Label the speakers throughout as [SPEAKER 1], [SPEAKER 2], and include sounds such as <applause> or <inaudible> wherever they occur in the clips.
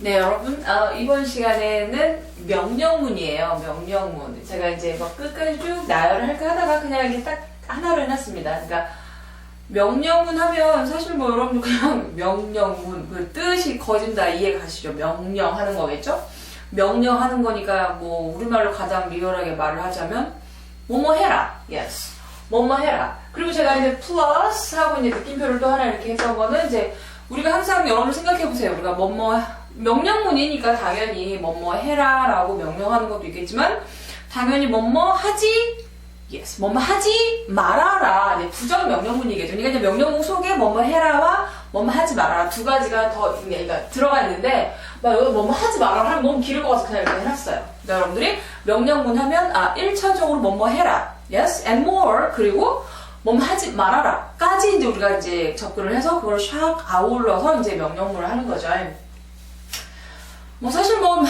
[SPEAKER 1] 네, 여러분. 어, 이번 시간에는 명령문이에요. 명령문. 제가 이제 막 끝까지 쭉 나열을 할까 하다가 그냥 이렇게 딱 하나로 해놨습니다. 그러니까 명령문 하면 사실 뭐 여러분 그냥 <laughs> 명령문 그 뜻이 거진 다 이해 가시죠? 명령하는 거겠죠? 명령하는 거니까 뭐 우리말로 가장 리얼하게 말을 하자면 뭐뭐 해라. Yes. 뭐뭐 해라. 그리고 제가 이제 플러스 하고 이제 느낌표를 또 하나 이렇게 했던 거는 이제 우리가 항상 여러분 생각해 보세요. 우리가 뭐뭐 명령문이니까 당연히 뭐뭐 해라 라고 명령하는 것도 있겠지만 당연히 뭐뭐 하지 yes 뭐뭐 하지 말아라 네, 부정 명령문이겠죠. 그러니까 명령문 속에 뭐뭐 해라와 뭐뭐 하지 말아라 두 가지가 더 그러니까 들어가 있는데 나 여기 뭐뭐 하지 말아라 하면 너무 길을 것 같아서 그냥 이렇게 해놨어요. 그러니까 여러분들이 명령문 하면 아 1차적으로 뭐뭐 해라 yes and more 그리고 뭐뭐 하지 말아라 까지 이제 우리가 이제 접근을 해서 그걸 샥 아울러서 이제 명령문을 하는 거죠. 뭐 사실 뭐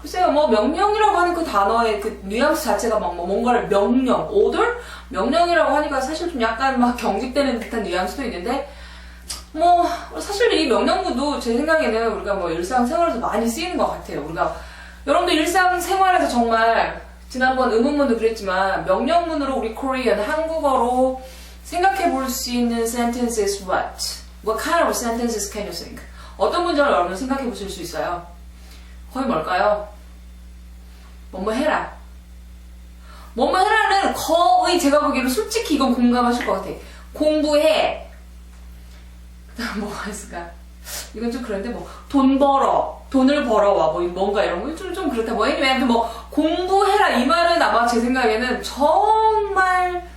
[SPEAKER 1] 글쎄요 뭐 명령이라고 하는 그 단어의 그 뉘앙스 자체가 막 뭐 뭔가를 명령, order 명령이라고 하니까 사실 좀 약간 막 경직되는 듯한 뉘앙스도 있는데 뭐 사실 이 명령문도 제 생각에는 우리가 뭐 일상생활에서 많이 쓰이는 것 같아요. 우리가 여러분들 일상생활에서 정말 지난번 의문문도 그랬지만 명령문으로 우리 코리안 한국어로 생각해 볼 수 있는 sentences what? What kind of sentences can you think? 어떤 문장을 여러분 생각해 보실 수 있어요? 거의 뭘까요? 뭐뭐 해라. 뭐뭐 해라는 거의 제가 보기에는 솔직히 이건 공감하실 것 같아. 공부해. 그다음 뭐가 있을까? 이건 좀 그런데 뭐 돈 벌어, 돈을 벌어와 뭐 뭔가 이런 거좀좀 좀 그렇다. 뭐 아무튼 뭐 공부해라 이 말은 아마 제 생각에는 정말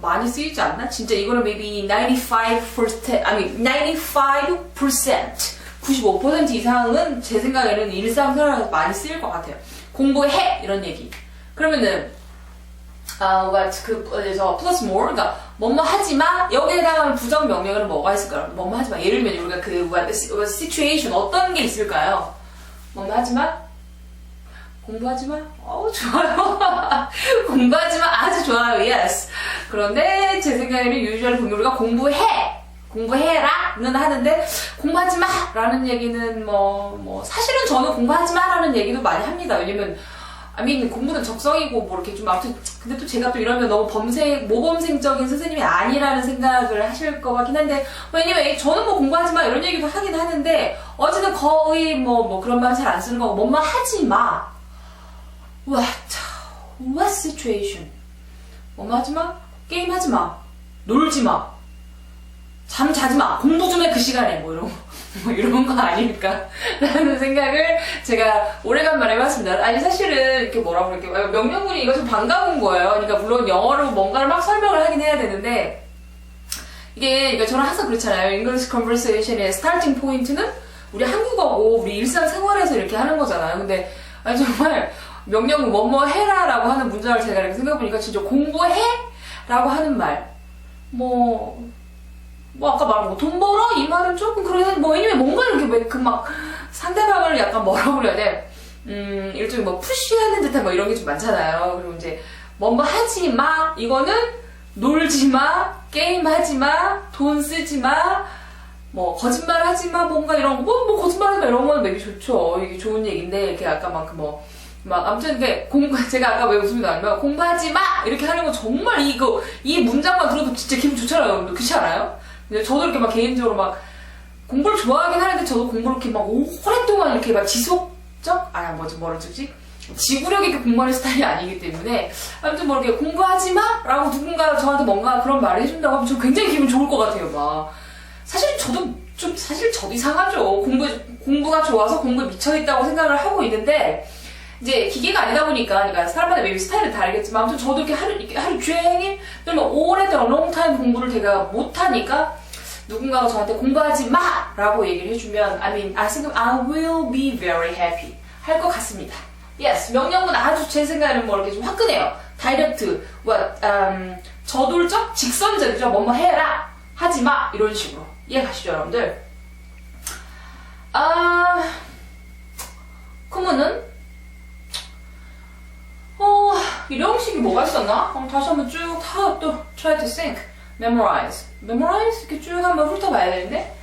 [SPEAKER 1] 많이 쓰이지 않나? 진짜 이거는 maybe 95% 아니 95% 95% 이상은 제 생각에는 일상생활에서 많이 쓰일 것 같아요. 공부해 이런 얘기. 그러면은 아, 뭐가 그 그래서 플러스 more 그러니까 뭐뭐 하지 마 여기에 해당하는 부정 명령어는 뭐가 있을까요? 뭐뭐 하지 마. 예를 들면 우리가 그 뭐야 그 situation 어떤 게 있을까요? 뭐뭐 하지 마. 공부하지 마. 어우 좋아요. <laughs> 공부하지 마. 아주 좋아요. yes. 그런데 제 생각에는 보면 우리가 공부해. 공부해라 는 하는데 공부하지 마 라는 얘기는 뭐, 뭐 사실은 저는 공부하지 마 라는 얘기도 많이 합니다. 왜냐면 아민 공부는 적성이고 뭐 이렇게 좀 아무튼 근데 또 제가 또 이러면 너무 범생 모범생적인 선생님이 아니라는 생각을 하실 것 같긴 한데 왜냐면 저는 뭐 공부하지 마 이런 얘기도 하긴 하는데 어쨌든 거의 뭐 뭐 그런 말 잘 안 쓰는 거고 뭐만 하지 마. What what situation? 뭐만 하지 마. 게임 하지 마. 놀지 마. 잠 자지 마. 공부 좀 해 그 시간에 뭐 이런 <laughs> 뭐 이런 거 아닐까 <laughs> 라는 생각을 제가 오래간만에 해봤습니다. 아니 사실은 이렇게 뭐라고 그럴게 명령문이 이거 좀 반가운 거예요. 그러니까 물론 영어로 뭔가를 막 설명을 하긴 해야 되는데 이게 그러니까 저는 항상 그렇잖아요. English conversation의 스타팅 포인트는 우리 한국어고 우리 일상 생활에서 이렇게 하는 거잖아요. 근데 아니 정말 명령문 뭐뭐 해라 라고 하는 문장을 제가 이렇게 생각해보니까 진짜 공부해? 라고 하는 말. 뭐, 뭐 아까 말한 거돈 벌어? 이 말은 조금 그러긴 뭐 왜냐면 뭔가 이렇게 그 막 상대방을 약간 뭐라고 그래야 돼? 음 일종의 뭐 푸시하는 듯한 뭐 이런 게 좀 많잖아요. 그리고 이제 뭐뭐 하지 마. 이거는 놀지 마. 게임 하지 마 돈 쓰지 마 뭐 거짓말 하지 마. 뭔가 이런 거 뭐 뭐 거짓말 하지 마. 이런 거는 되게 좋죠. 이게 좋은 얘기인데 이렇게 아까 막뭐 막 아무튼 이게 공부 <laughs> 제가 아까 왜 웃음이 나냐면 공부하지 마 이렇게 하는 거 정말 이거 이 문장만 들어도 진짜 기분 좋잖아요. 그렇지 않아요? 근데 저도 이렇게 막 개인적으로 막 공부를 좋아하긴 하는데 저도 공부를 이렇게 막 오랫동안 이렇게 막 지속적 아 뭐지 뭐라 그러지 지구력 있게 공부하는 스타일이 아니기 때문에 아무튼 뭐 이렇게 공부하지 마라고 누군가 저한테 뭔가 그런 말을 해준다고 하면 저 굉장히 기분 좋을 것 같아요. 막 사실 저도 좀 사실 저도 이상하죠. 공부 공부가 좋아서 공부에 미쳐 있다고 생각을 하고 있는데. 이제 기계가 아니다 보니까, 그러니까 사람마다 매일 스타일은 다르겠지만, 아무튼 저도 이렇게 하루, 이렇게 하루 종일, 또는 오래도록 롱타임 공부를 제가 못하니까, 누군가가 저한테 공부하지 마! 라고 얘기를 해주면, I mean, I think I will be very happy. 할 것 같습니다. Yes, 명령문 아주 제 생각에는 뭐 이렇게 좀 화끈해요. 다이렉트, what, um, 저돌적, 직선적이죠. 뭐뭐 해라! 하지 마! 이런 식으로. 이해 가시죠, 여러분들? 아, 그러면은, 어, 이형식이 뭐가 있었나? 어, 다시 한번 쭉 다 또 try to think, memorize, memorize 이렇게 쭉 한번 훑어봐야 되는데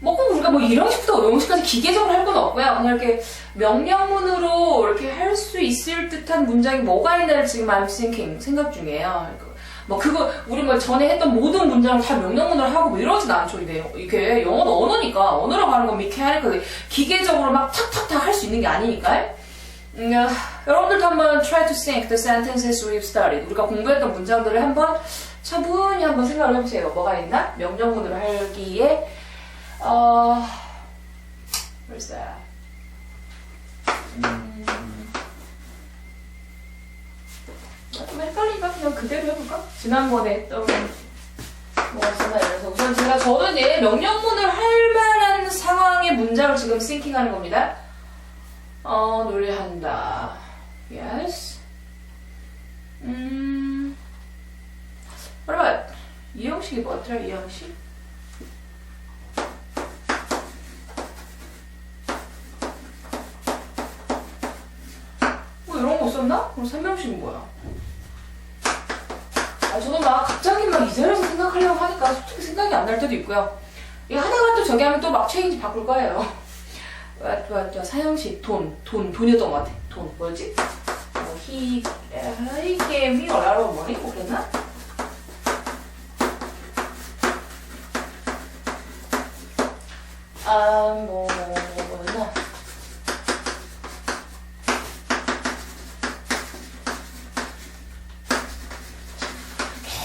[SPEAKER 1] 뭐 꼭 우리가 뭐 이런 식부터 영식까지 기계적으로 할 건 없고요. 그냥 이렇게 명령문으로 이렇게 할 수 있을 듯한 문장이 뭐가 있나를 지금 I'm thinking 생각 중이에요. 뭐 그거 우리 뭐 전에 했던 모든 문장을 다 명령문으로 하고 뭐 이러진 않죠. 이게 이게 영어는 언어니까 언어로 가는 건 미케하니까 기계적으로 막 탁탁탁 할 수 있는 게 아니니까. 음, 아, 여러분들도 한번 try to think the sentences we've studied. 우리가 공부했던 문장들을 한번 차분히 한번 생각을 해보세요. 뭐가 있나? 명령문으로 하기에 어, where's that? 음, 아, 좀 헷갈리니까 그냥 그대로 해볼까? 지난번에 했던 뭐가 있었나 이래서 우선 제가 저는 이제 명령문을 할 만한 상황의 문장을 지금 싱킹하는 겁니다. 어, 노래한다. Yes. 음, what about 이형식이 뭐였더라? 이형식? 뭐 이런 거 썼나? 그럼 설명식은 뭐야? 아, 저도 막 갑자기 막 이 자리에서 생각하려고 하니까 솔직히 생각이 안 날 때도 있고요. 이거 하다가 또 저기 하면 또 막 체인지 바꿀 거예요. 와, 와, 저 사형식 돈, 돈, 돈이었던 것 같아. 돈, 뭐였지? 뭐, a lot of money? 뭐 그랬나? 아, 뭐, 뭐, 뭐였나?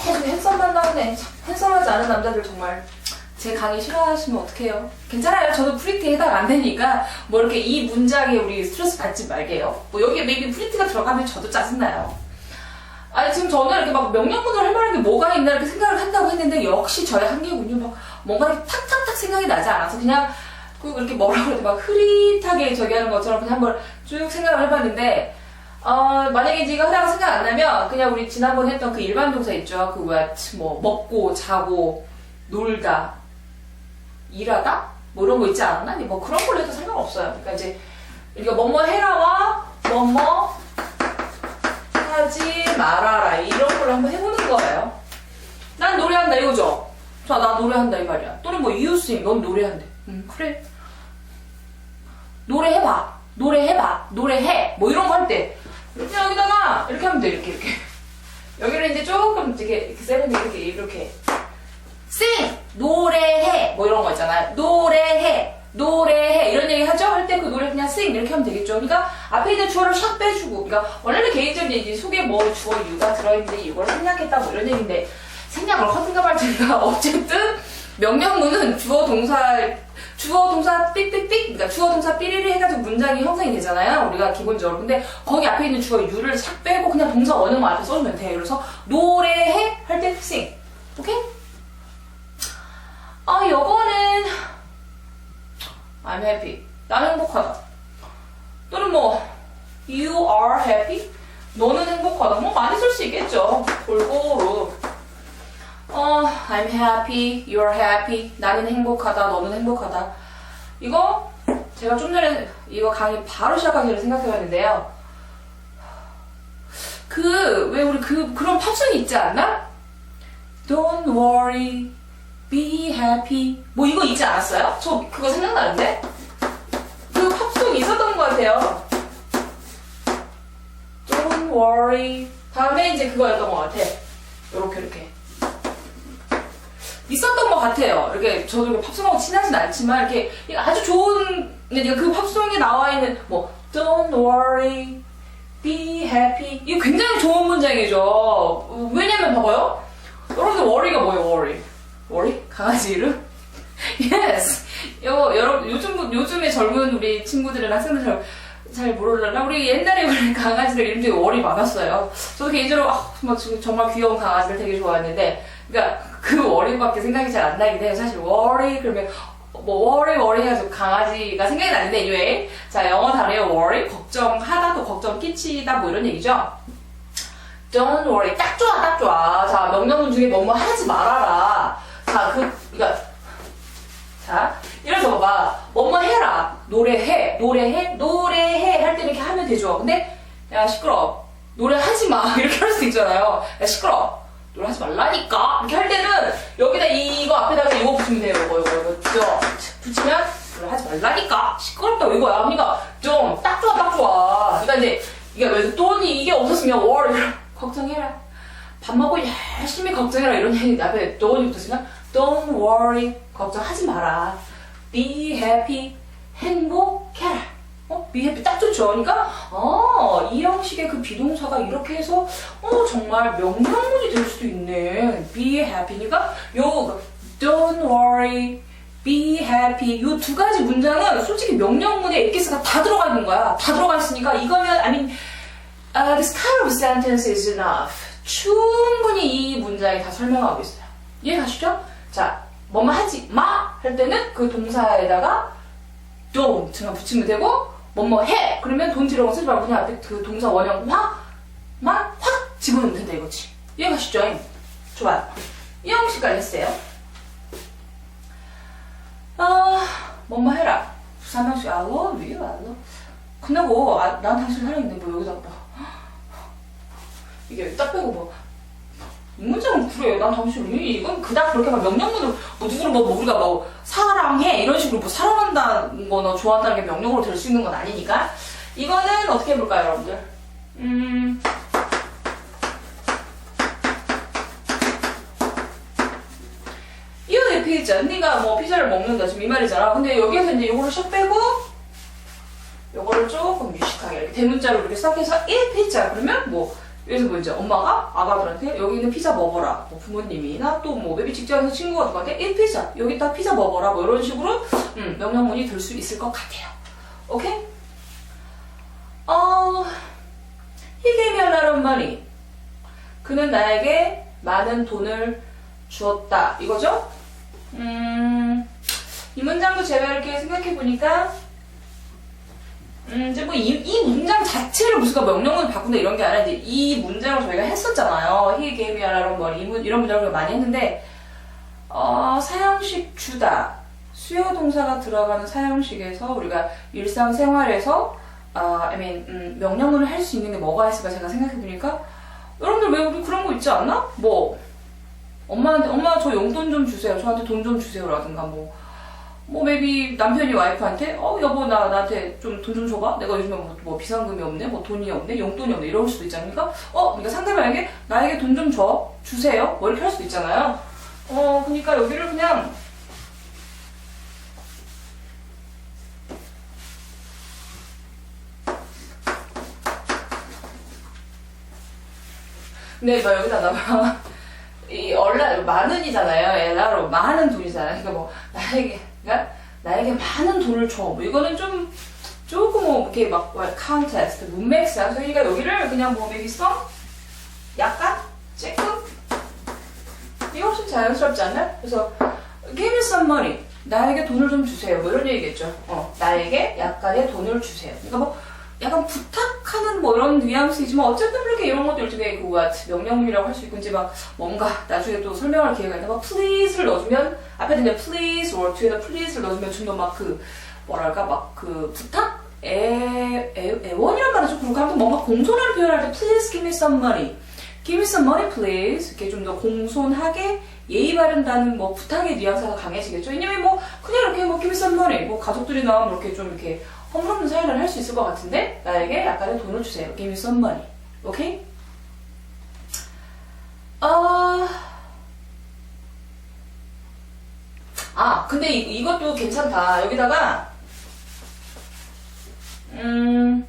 [SPEAKER 1] 계속 핸섬만 나오네. 참, 핸섬하지 않은 남자들 정말 제 강의 싫어하시면 어떡해요? 괜찮아요. 저도 프리티 해당 안 되니까 뭐 이렇게 이 문장에 우리 스트레스 받지 말게요. 뭐 여기에 maybe 프리티가 들어가면 저도 짜증나요. 아니 지금 저는 이렇게 막 명령문을 할 만한 게 뭐가 있나 이렇게 생각을 한다고 했는데 역시 저의 한계군요. 막 뭔가 이렇게 탁탁탁 생각이 나지 않아서 그냥 그 이렇게 뭐라 그러지 막 흐릿하게 저기 하는 것처럼 그냥 한번 쭉 생각을 해봤는데 어, 만약에 이거 하다가 생각 안 나면 그냥 우리 지난번에 했던 그 일반 동사 있죠. 그 what 뭐 먹고 자고 놀다 일하다 뭐 이런 거 있지 않았나? 뭐 그런 걸로 해도 상관없어요. 그러니까 이제 우리가 뭐뭐 해라와 뭐뭐 하지 말아라 이런 걸로 한번 해보는 거예요. 난 노래한다 이거죠. 자, 나 노래한다 이 말이야. 또는 뭐 sing, 넌 노래한대. 음 그래. 노래해봐. 노래해봐. 노래해. 뭐 이런 거 할 때. 이렇게 여기다가 이렇게 하면 돼. 이렇게 이렇게. 여기를 이제 조금 이렇게 이렇게 세븐이 이렇게 이렇게. sing 노래해 뭐 이런 거 있잖아요. 노래해 노래해 이런 얘기 하죠. 할 때 그 노래 그냥 sing 이렇게 하면 되겠죠. 그러니까 앞에 있는 주어를 샥 빼주고 그러니까 원래는 개인적인 얘기 속에 뭐 주어 유가 들어있는데 이걸 생략했다 뭐 이런 얘기인데 생략을 허든가 말든가 <laughs> 어쨌든 명령문은 주어 동사 주어 동사 삑삑삑 그러니까 주어 동사 삐리리 해가지고 문장이 형성이 되잖아요. 우리가 기본적으로 근데 거기 앞에 있는 주어 유를 싹 빼고 그냥 동사 원형만 앞에 써주면 돼요. 그래서 노래해 할때 sing 오케이? 아, 요거는 I'm happy. 난 행복하다. 또는 뭐 you are happy. 너는 행복하다. 뭐 많이 쓸 수 있겠죠. 골고루. 어, I'm happy. You're happy. 나는 행복하다. 너는 행복하다. 이거 제가 좀 전에 이거 강의 바로 시작하기 전에 생각해봤는데요. 그 왜 우리 그 그런 팝송이 있지 않나? Don't worry. Be happy. 뭐 이거 있지 않았어요? 저 그거 생각나는데? 그 팝송이 있었던 것 같아요. Don't worry. 다음에 이제 그거였던 것 같아. 요렇게, 이렇게. 있었던 것 같아요. 이렇게, 저도 이렇게 팝송하고 친하진 않지만, 이렇게 아주 좋은, 그 팝송에 나와 있는, 뭐, Don't worry. Be happy. 이거 굉장히 좋은 문장이죠. 왜냐면 봐봐요. 여러분들 worry가 뭐예요, worry? 워리? 강아지 이름? <laughs> yes. 요, 여러분, 요즘, 요즘에 젊은 우리 친구들이나 학생들 잘, 잘 모르려나? 우리 옛날에 우리 <laughs> 강아지들 이름 중에 월이 많았어요. 저도 개인적으로, 아, 정말, 정말 귀여운 강아지들 되게 좋아했는데, 그니까 그 월이밖에 생각이 잘 안 나긴 해요. 사실 월이, 그러면, 뭐, 월이 해가지고 강아지가 생각이 나는데, anyway. 자, 영어 단어예요. 월이. 걱정하다, 또 걱정 끼치다, 뭐 이런 얘기죠. Don't worry. 딱 좋아, 딱 좋아. 자, 명령문 중에 뭐뭐 하지 말아라. 자, 그, 그니까, 자, 이래서 봐봐. 뭐뭐 해라. 노래해. 노래해. 노래해. 할 때 이렇게 하면 되죠. 근데, 야, 시끄러. 노래하지 마. <laughs> 이렇게 할 수 있잖아요. 야, 시끄러. 노래하지 말라니까. 이렇게 할 때는, 여기다 이거 앞에다가 이거 붙이면 돼요. 이거, 이거, 이거. 그죠? 붙이면 그걸 하지 말라니까 시끄럽다 이거야 그러니까 좀 딱 좋아 딱 좋아 그러니까 이제 이게 왜 돈이 이게 없었으면 worry 걱정해라 밥 먹고 열심히 걱정해라 이런 얘기 앞에 돈이 붙었으면 don't worry. 걱정하지 마라. Be happy. 행복해라. 어? be happy 딱 좋죠 그러니까 어, 이 형식의 그 비동사가 이렇게 해서 어 정말 명령문이 될 수도 있네. Be happy니까 요 don't worry. Be happy. 요 두 가지 문장은 솔직히 명령문에 엑기스가 다 들어가 있는 거야. 다 들어가 있으니까 이거면 I mean uh, this kind of sentence is enough. 충분히 이 문장이 다 설명하고 있어요. 이해가시죠? 자 뭐뭐 하지 마! 할 때는 그 동사에다가 don't만 붙이면 되고 뭐뭐 해! 그러면 don't이라고 쓰지 말고 그냥 앞에 그 동사 원형 화만 확 집어넣으면 된다 이거지. 이해가시죠? 좋아요. 이 형식까지 했어요? 아 뭐뭐 해라. 부사명식 I love you I love 끝나고 아, 난 당신 사랑인데 뭐 여기다가 뭐 이게 딱 빼고 뭐이 문장은 그래 난 당신 이 이건 그닥 그렇게 막 명령문으로 뭐 누구를 뭐, 뭐 우리가 뭐 사랑해? 이런 식으로 뭐 사랑한다는 거나 좋아한다는 게 명령으로 될 수 있는 건 아니니까. 이거는 어떻게 해볼까요 여러분들? 음. 이거는 피자. 언니가 뭐 피자를 먹는다. 지금 이 말이잖아. 근데 여기에서 이제 요거를 샥 빼고 요거를 조금 유식하게 이렇게 대문자로 이렇게 싹 해서 1 피자. 그러면 뭐 여기서 뭐 이제 엄마가 아가들한테 여기 있는 피자 먹어라 뭐 부모님이나 또 뭐 maybe 직장에서 친구가 누구한테 1 피자 여기다 피자 먹어라 뭐 이런 식으로 음, 명령문이 될 수 있을 것 같아요 오케이? 어 He gave me a 그는 나에게 많은 돈을 주었다 이거죠? 음, 이 문장도 제가 이렇게 생각해 보니까 음, 이제 뭐 이, 이 문장 자체를 무슨 명령문을 바꾼다 이런 게 아니라 이제 이 문장을 저희가 했었잖아요. he gave me a lot of money. 이 문- 이런 문장을 많이 했는데 어, 사형식 주다. 수요 동사가 들어가는 사형식에서 우리가 일상생활에서 어, I mean, 음, 명령문을 할 수 있는 게 뭐가 있을까 제가 생각해 보니까 여러분들 왜 우리 그런 거 있지 않나? 뭐 엄마한테 엄마 저 용돈 좀 주세요. 저한테 돈 좀 주세요라든가 뭐. 뭐 maybe 남편이 와이프한테 어 여보 나 나한테 좀 돈 좀 줘봐. 내가 요즘에 뭐, 뭐 비상금이 없네, 뭐 돈이 없네, 용돈이 없네 이럴 수도 있지 않습니까? 어 그러니까 상대방에게 나에게 돈 좀 줘, 주세요. 뭐 이렇게 할 수도 있잖아요. 어 그러니까 여기를 그냥 근데 막 여기다 나봐. 이 얼라 만원이잖아요. 엘라로 많은 돈이잖아요. 그러니까 뭐 나에게 그러니까 나에게 많은 돈을 줘. 뭐 이거는 좀 조금 뭐 이렇게 막 컨테스트 문맥상 그러니까 여기를 그냥 뭐 some 약간 조금 이거 훨씬 자연스럽지 않나? 그래서 give me some money. 나에게 돈을 좀 주세요. 뭐 이런 얘기겠죠. 어, 나에게 약간의 돈을 주세요. 그러니까 뭐 약간 부탁하는 뭐 이런 뉘앙스이지만 어쨌든 그렇게 이런 것도 일종의 그 what 명령문이라고 할 수 있고 이제 막 뭔가 나중에 또 설명할 기회가 있는데 막 please를 넣어주면 앞에 그냥 please or 뒤에다 please를 넣어주면 좀 더 막 그 뭐랄까 막 그 부탁? 애, 애, 애원이란 말은 좀 그렇고 아무튼 뭔가 공손한 표현할 때 please give me some money. Give me some money please. 이렇게 좀 더 공손하게 예의 바른다는 뭐 부탁의 뉘앙스가 강해지겠죠? 왜냐면 뭐 그냥 이렇게 뭐 money 뭐 가족들이나 뭐 이렇게 좀 이렇게 허물없는 사연을 할 수 있을 것 같은데 나에게 약간의 돈을 주세요. give me some money. 오케이? 어... 아 근데 이, 이것도 괜찮다. 여기다가 음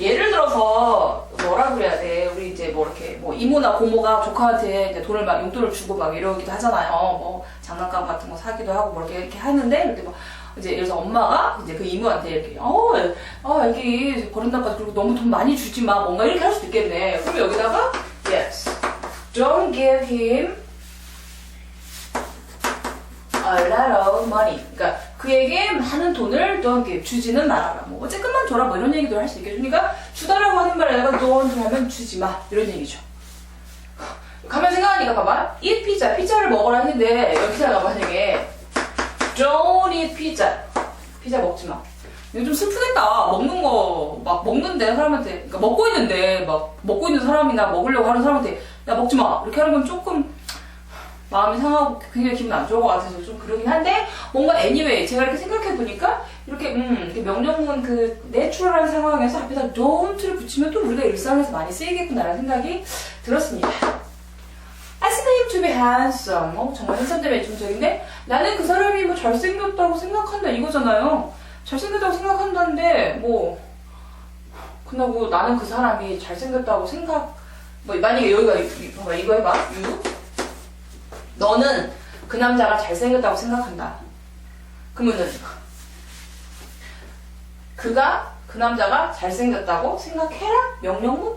[SPEAKER 1] 예를 들어서 뭐라 그래야 돼? 우리 이제 뭐 이렇게 뭐 이모나 고모가 조카한테 이제 돈을 막 용돈을 주고 막 이러기도 하잖아요. 뭐 장난감 같은 거 사기도 하고 뭐 이렇게, 이렇게 하는데 이렇게 뭐 이제 들어서 엄마가 이제 그 이모한테 이렇게 어, 어 여기 버린다까지 그리고 너무 돈 많이 주지 마 뭔가 이렇게 할 수도 있겠네. 그럼 여기다가 yes, don't give him a lot of money. 그러니까 그에게 많은 돈을 give, 주지는 말아라. 뭐 어쨌건만 줘라 뭐 이런 얘기도 할 수 있겠죠. 그러니까 주다라고 하는 말에다가 don't 하면 주지 마 이런 얘기죠. 가만 생각하니까 봐봐. eat 피자, 피자를 먹어라 했는데 여기다가 만약에 don't eat pizza, 피자 먹지 마. 이거 좀 슬프겠다. 먹는 거 막 먹는데 사람한테, 그러니까 먹고 있는데 막 먹고 있는 사람이나 먹으려고 하는 사람한테 야 먹지 마 이렇게 하는 건 조금 마음이 상하고 굉장히 기분 안 좋을 것 같아서 좀 그러긴 한데 뭔가 anyway 제가 이렇게 생각해 보니까 이렇게 음 명령문 그 내추럴한 상황에서 앞에다 don't를 붙이면 또 우리가 일상에서 많이 쓰이겠구나라는 생각이 들었습니다. Ask him to be handsome. 어, 정말 때문에 중적인데 나는 그 사람이 뭐 잘생겼다고 생각한다 이거잖아요. 잘생겼다고 생각한다는데 뭐 그나고 나는 그 사람이 잘생겼다고 생각 뭐 만약에 여기가 이- 봐봐 이거 해봐 유 너는 그 남자가 잘생겼다고 생각한다. 그러면은 그가 그 남자가 잘생겼다고 생각해라? 명령문?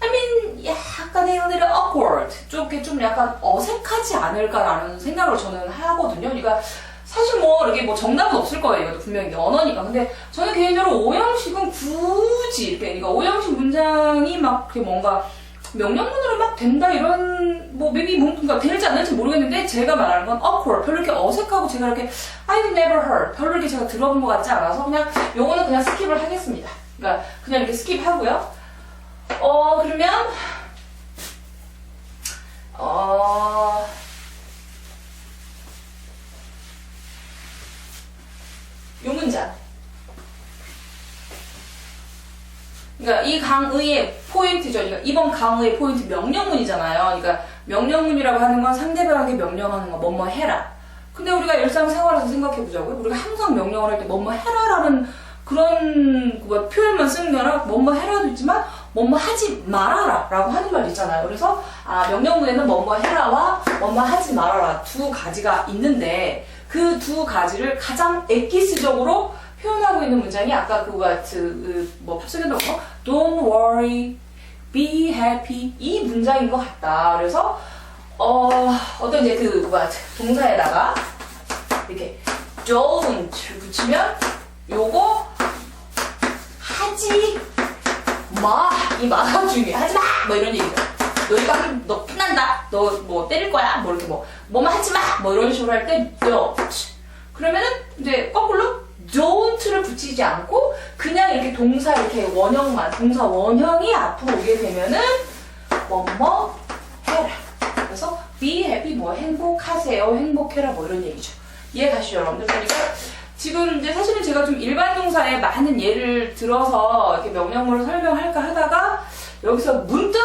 [SPEAKER 1] I mean 약간의 a little awkward 좀, 이렇게 좀 약간 어색하지 않을까라는 생각을 저는 하거든요. 그러니까 사실 뭐 이렇게 뭐 정답은 없을 거예요. 분명히 언어니까. 근데 저는 개인적으로 오형식은 굳이 이렇게 그러니까 오형식 문장이 막 이렇게 뭔가 명령문으로 막 된다 이런 뭐 maybe 뭔가 될지 안 될지 모르겠는데 제가 말하는 건 awkward 별로 이렇게 어색하고 제가 이렇게 I've never heard 별로 이렇게 제가 들어본 것 같지 않아서 그냥 요거는 그냥 스킵을 하겠습니다. 그러니까 그냥 이렇게 스킵하고요. 어 그러면 어 요 문장. 그러니까 이 강의의 포인트죠. 그러니까 이번 강의의 포인트 명령문이잖아요. 그러니까 명령문이라고 하는 건 상대방에게 명령하는 거 뭐뭐 해라. 근데 우리가 일상생활에서 생각해 보자고요. 우리가 항상 명령을 할 때 뭐뭐 해라라는 그런 뭐 표현만 쓰는 게 아니라 뭐뭐 해라도 있지만 뭐뭐 하지 말아라 라고 하는 말 있잖아요. 그래서 아 명령문에는 뭐뭐 해라와 뭐뭐 하지 말아라 두 가지가 있는데 그 두 가지를 가장 엑기스적으로 표현하고 있는 문장이 아까 그거 그뭐 합성했던 거 Don't worry, be happy 이 문장인 것 같다. 그래서 어 어떤 이제 그 뭐야 동사에다가 이렇게 don't 붙이면 요거 하지 마. 이 마가 중요해. 하지 마! 뭐 이런 얘기죠. 너 이거 하면 너 끝난다. 너 뭐 때릴 거야. 뭐 이렇게 뭐, 뭐만 하지 마! 뭐 이런 식으로 할 때 don't. 그러면은 이제 거꾸로 don't를 붙이지 않고 그냥 이렇게 동사 이렇게 원형만, 동사 원형이 앞으로 오게 되면은 뭐뭐 해라. 그래서 be happy 뭐 행복하세요. 행복해라 뭐 이런 얘기죠. 이해 가시죠, 여러분들? 그러니까 지금 이제 사실은 제가 좀 일반 동사에 많은 예를 들어서 이렇게 명령문을 설명할까 하다가 여기서 문득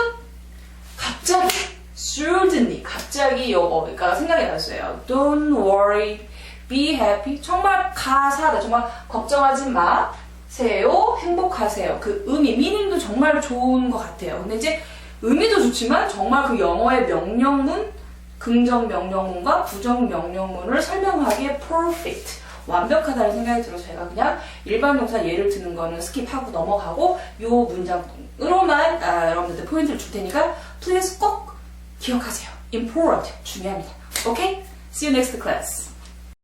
[SPEAKER 1] 갑자기 suddenly 갑자기 요거가 생각이 났어요. Don't worry, be happy. 정말 가사다. 정말 걱정하지 마 세요. 행복하세요. 그 의미, 미닝도 정말 좋은 것 같아요. 근데 이제 의미도 좋지만 정말 그 영어의 명령문, 긍정 명령문과 부정 명령문을 설명하기에 perfect. 완벽하다는 생각이 들어서 제가 그냥 일반 동사 예를 드는 거는 스킵하고 넘어가고 요 문장으로만 아, 여러분들 포인트를 줄 테니까 please 꼭 기억하세요. important 중요합니다. 오케이? See you next class.